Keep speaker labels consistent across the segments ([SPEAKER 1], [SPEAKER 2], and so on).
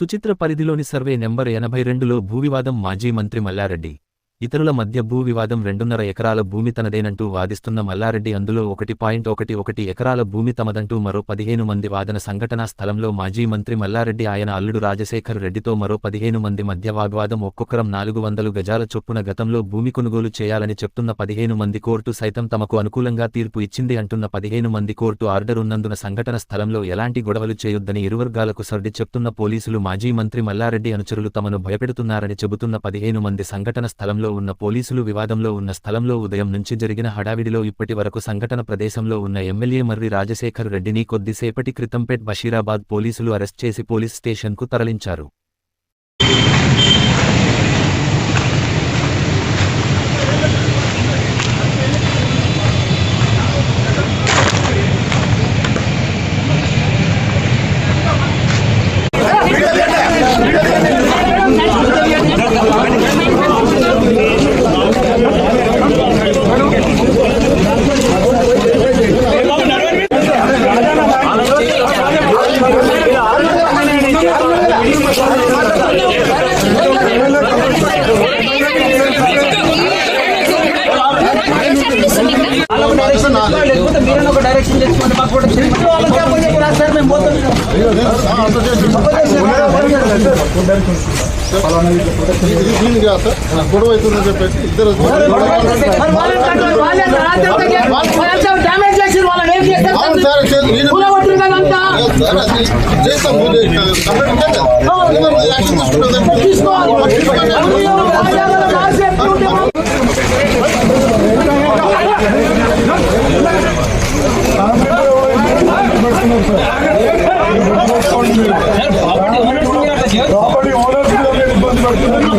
[SPEAKER 1] సుచిత్ర పరిధిలోని survey number ఎనభై రెండులో భూవివాదం మాజీ మంత్రి మల్లారెడ్డి. ఇతరుల మధ్య భూ వివాదం రెండున్నర ఎకరాల భూమి తనదేనంటూ వాదిస్తున్న మల్లారెడ్డి అందులో ఒకటి పాయింట్ ఒకటి ఒకటి ఎకరాల భూమి తమదంటూ మరో పదిహేను మంది వాదన సంఘటనా స్థలంలో మాజీ మంత్రి మల్లారెడ్డి ఆయన అల్లుడు రాజశేఖర్ రెడ్డితో మరో పదిహేను మంది మధ్య వాగ్వాదం ఒక్కొక్కరం నాలుగు వందలు గజాల చొప్పున గతంలో భూమి కొనుగోలు చేయాలని చెప్తున్న పదిహేను మంది కోర్టు సైతం తమకు అనుకూలంగా తీర్పు ఇచ్చింది అంటున్న పదిహేను మంది కోర్టు ఆర్డర్ ఉన్నందున సంఘటన స్థలంలో ఎలాంటి గొడవలు చేయొద్దని ఇరువర్గాలకు సర్ది చెప్తున్న పోలీసులు మాజీ మంత్రి మల్లారెడ్డి అనుచరులు తమను భయపెడుతున్నారని చెబుతున్న పదిహేను మంది సంఘటన స్థలంలో ఉన్న పోలీసులు వివాదంలో ఉన్న స్థలంలో ఉదయం నుంచి జరిగిన హడావిడిలో ఇప్పటి వరకు సంఘటన ప్రదేశంలో ఉన్న ఎమ్మెల్యే మర్రి రాజశేఖర్ రెడ్డిని కొద్దిసేపటి క్రితంపేట్ బషీరాబాద్ పోలీసులు అరెస్ట్ చేసి పోలీస్ స్టేషన్కు తరలించారు
[SPEAKER 2] వాళ్ళకు డైరెక్షన్ ఇవ్వాలి, లేకపోతే మీరైనా ఒక డైరెక్షన్ తెచ్చుకోండి మాకు కూడా తెలియదు. వాళ్ళకి అప్పని చెప్పి రా సార్ మేము పోతాం
[SPEAKER 3] దీనికి సార్ గొడవ అవుతుందని చెప్పేసి ఇద్దరు
[SPEAKER 2] మరి వాళ్ళని కట్టండి, తీసుకోవాలి. రాజ్యాంగంలో రాసి ఎప్పుడు ఉంటే మాకు
[SPEAKER 4] కాబట్టి ఓనర్స్ కూడా ఇబ్బంది పడుతున్నారు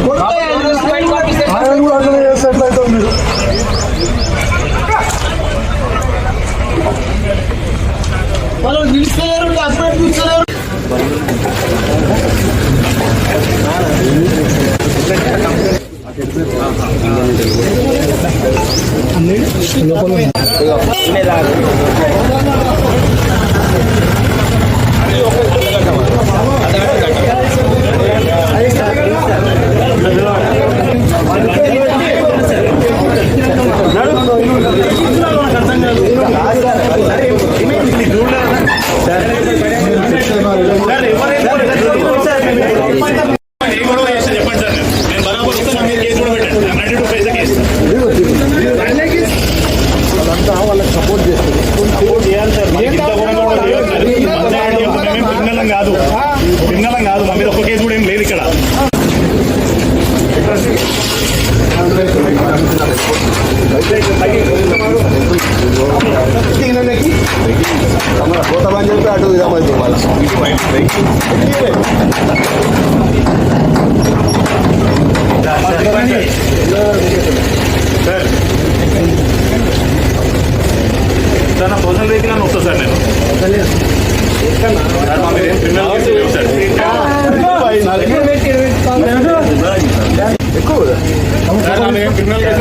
[SPEAKER 3] పోతామని చెప్పి అటు ఇదామని మళ్ళీ
[SPEAKER 5] సార్ సార్ నా పర్సనల్ వెహికల్ అని వస్తా సార్ నేను సార్ మా మీద ఏం క్రిమినల్ కేసు లేవు సార్ సార్ నా మీద ఏం క్రిమినల్ కేసు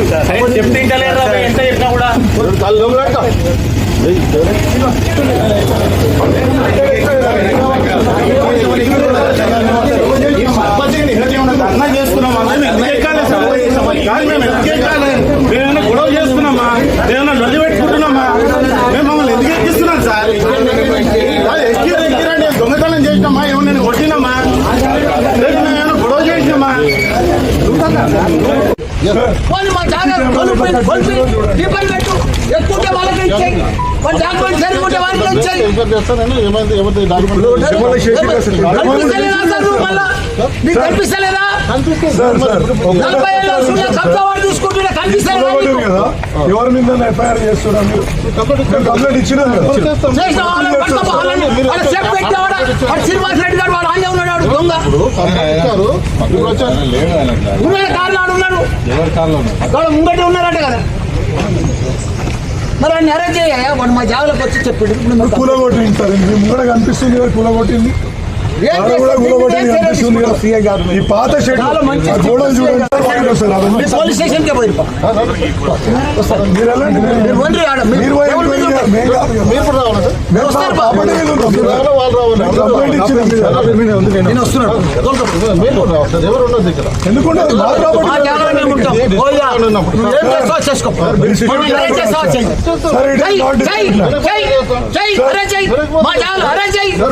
[SPEAKER 5] సార్ చెప్తే ఇంకా లేదా ఎంత చెప్పినా కూడా ధర్నా చేస్తున్నామా మేము ఎందుకు ఎక్కాలి సార్ కాదు మేము ఎందుకు ఎక్కాలి గొడవ చేస్తున్నామా లొల్లి పెట్టుకుంటున్నామా మేము మమ్మల్ని ఎందుకు ఎక్కిస్తున్నాం సార్ ఎక్కి ఎక్కిరండి దొంగతనం చేసినామా ఏమన్నా నేను కొట్టినామా లేదు గొడవ చేసినామా
[SPEAKER 2] వాళ్ళు మా జాగ్రత్త కొలుపు దీపాలు పెట్టు ఎక్కుంటే వాళ్ళకి ఇచ్చేయి వాళ్ళ డాక్యుమెంట్ సరిగా ఉంటే వాళ్ళకి ఇచ్చేయి
[SPEAKER 3] చేస్తానని
[SPEAKER 2] నీకు కనిపిస్తలేదా నలభై ఏళ్ళ కబ్జా వాడు చూసుకుంటున్నా కనిపిస్తలేదా
[SPEAKER 4] ఎవరి మీద ఎఫ్ఐఆర్ చేస్తున్నారు మీరు కంప్లైంట్ ఇచ్చినాం
[SPEAKER 2] శ్రీనివాస్ రెడ్డి గారు వాడు ఆయన ఉన్నాడు దొంగ ఉన్నాడు కార్లు ఉన్నాడు? వాడు ముంగటే ఉన్నారట కదా. మరి ఆయన అరేంజ్ చేయ వాడు మా జాగ్రత్తకు వచ్చి చెప్పాడు. ఇప్పుడు
[SPEAKER 4] కూలగొట్టింది సార్. ముంగడ కనిపిస్తుంది కూలగొట్టింది. ఈ పాత షెడ్ గోడలు చూడండి.
[SPEAKER 2] పోలీస్
[SPEAKER 4] మీరు
[SPEAKER 2] మీరు
[SPEAKER 4] పోయి
[SPEAKER 2] ఎవరు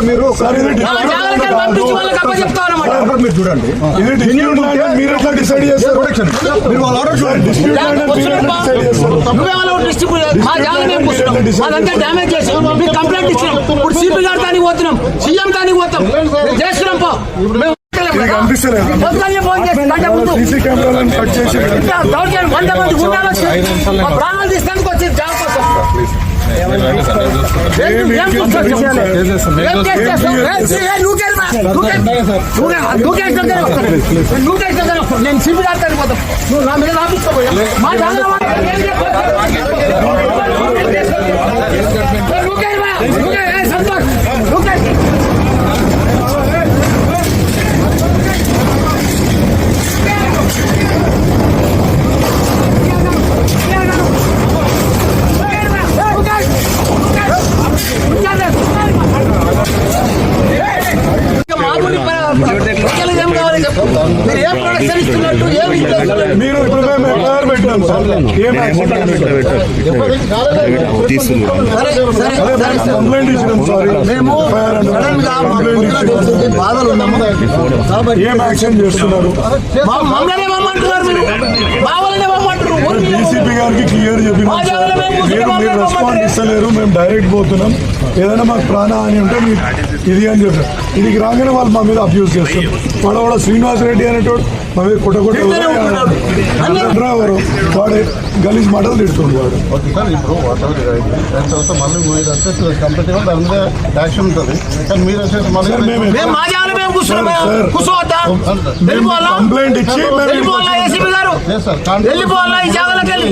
[SPEAKER 2] మీరు
[SPEAKER 4] మీరు-
[SPEAKER 3] చూడండి.
[SPEAKER 4] ఇది డిస్ప్యూట్ మీరు ఎట్లా డిసైడ్ చేస్తారు?
[SPEAKER 3] మీరు వాళ్ళ ఆర్డర్
[SPEAKER 4] డిస్ప్యూట్
[SPEAKER 2] అదంతా డ్యామేజ్ చేసి మీకు కంప్లైంట్ ఇచ్చినాం ఇప్పుడు సిపి గారి దానికి పోతున్నాం. సీఎం దానికి పోతాం. చేస్తున్నాం పో.
[SPEAKER 4] సీసీ కెమెరాలను కట్ చేసి
[SPEAKER 2] వంద మంది గుండాలు వచ్చి ప్రాణాలు జాబ్ కోసం. నువ్వు నువ్వు నేను సిబి నువ్వు నా మీద ఆపించుకోబోయా మా జాగ్రత్త వాళ్ళు ఏం చెప్పారు? ఏ, నువ్వు కేరమా? నువ్వు కేరు. ఏ, సంతోష్. నువ్వు కేరు. మామూలు ప్రజలు ఏం కావాలి చెప్పు మీరు ఏం ప్రొడక్షన్ ఇస్తున్నట్టు ఏమి ఇస్తున్నట్టు
[SPEAKER 4] మీరు ఇప్పుడు మేము ఎఫ్ఐఆర్ పెట్టాం సార్ ఏం యాక్షన్
[SPEAKER 2] సరే సరే
[SPEAKER 4] అదే
[SPEAKER 2] సరే
[SPEAKER 4] మేము కంప్లైంట్ ఇచ్చినాం సారీ
[SPEAKER 2] మేము
[SPEAKER 4] ఎఫ్ఐఆర్
[SPEAKER 2] సడన్గా మా
[SPEAKER 4] కంప్లైంట్
[SPEAKER 2] పొద్దున
[SPEAKER 4] ఇచ్చినాం
[SPEAKER 2] తెలిసింది బాధలు ఉన్నాము? కాబట్టి
[SPEAKER 4] ఏం యాక్షన్ చేస్తున్నారు. డీసీపీ గారికి క్లియర్ చెప్పినాం. మీరు మీరు రెస్పాండ్ ఇస్తలేరు. మేము డైరెక్ట్ పోతున్నాం. ఏదైనా మాకు ప్రాణ అని ఉంటే మీరు ఇది అని చెప్పారు ఇది రాగానే వాళ్ళు మా మీద అబ్యూస్ చేస్తారు. వాడవాడ శ్రీనివాస్ రెడ్డి అనేటోడు మా మీద
[SPEAKER 2] ఉంటున్నాడు. అన్నీ-
[SPEAKER 4] డ్రైవరు వాడే గలీజ్ మాటలు తిడుతుంది వాడు.
[SPEAKER 3] ఓకే సార్ ఇప్పుడు వాట్ ఎవర్ దాని తర్వాత మళ్ళీ మీరు వచ్చేసి కంప్లీట్
[SPEAKER 4] ఇచ్చి
[SPEAKER 2] వెళ్ళిపోవాలా ఈ జాగాలోకి వెళ్ళి?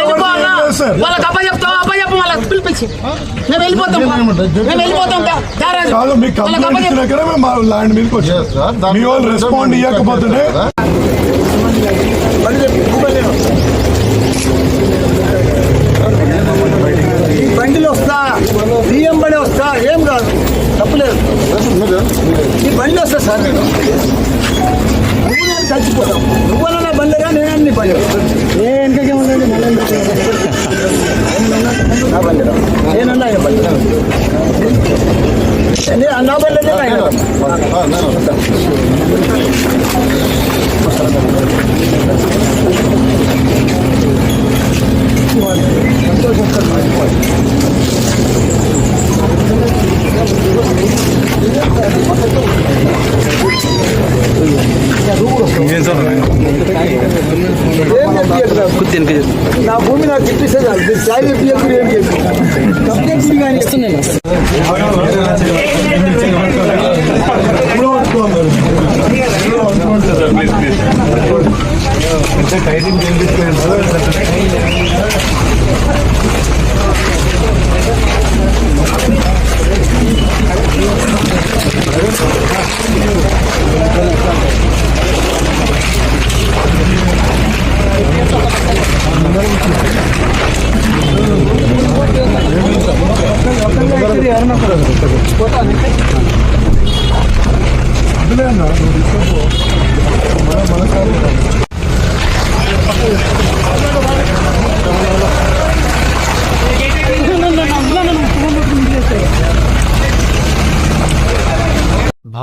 [SPEAKER 2] వెళ్ళిపోవాలా. వాళ్ళకి అప్ప చెప్తావా చెప్పు వాళ్ళకి పిలిపించి మేము వెళ్ళిపోతాం మేము వెళ్ళిపోతాం
[SPEAKER 4] మేము మా ల్యాండ్ మీదకి
[SPEAKER 3] Yes, sir.
[SPEAKER 4] వచ్చాం
[SPEAKER 3] దాని
[SPEAKER 4] మీ వాళ్ళు రెస్పాండ్
[SPEAKER 3] మీరు
[SPEAKER 4] ఇవ్వకపోతేనే
[SPEAKER 3] కదా?
[SPEAKER 2] ఈ బండిలో వస్తా బియ్యం బండి వస్తా ఏం కాదు తప్పులేదు ఈ బండి వస్తా సార్ నేను నువ్వు నేను చచ్చిపోతాం నువ్వన్నా బండిగా నేను నీ బండి ఏ వెనకకే ఉండండి నా బండిరా నేనన్నా ఏ బండి నే- నాకు చాలు మీరు చాయ్ ఇప్పించకుండా ఏం చేసి కంప్లైంట్ కానీ ఇస్తున్నాను
[SPEAKER 4] ఇప్పుడు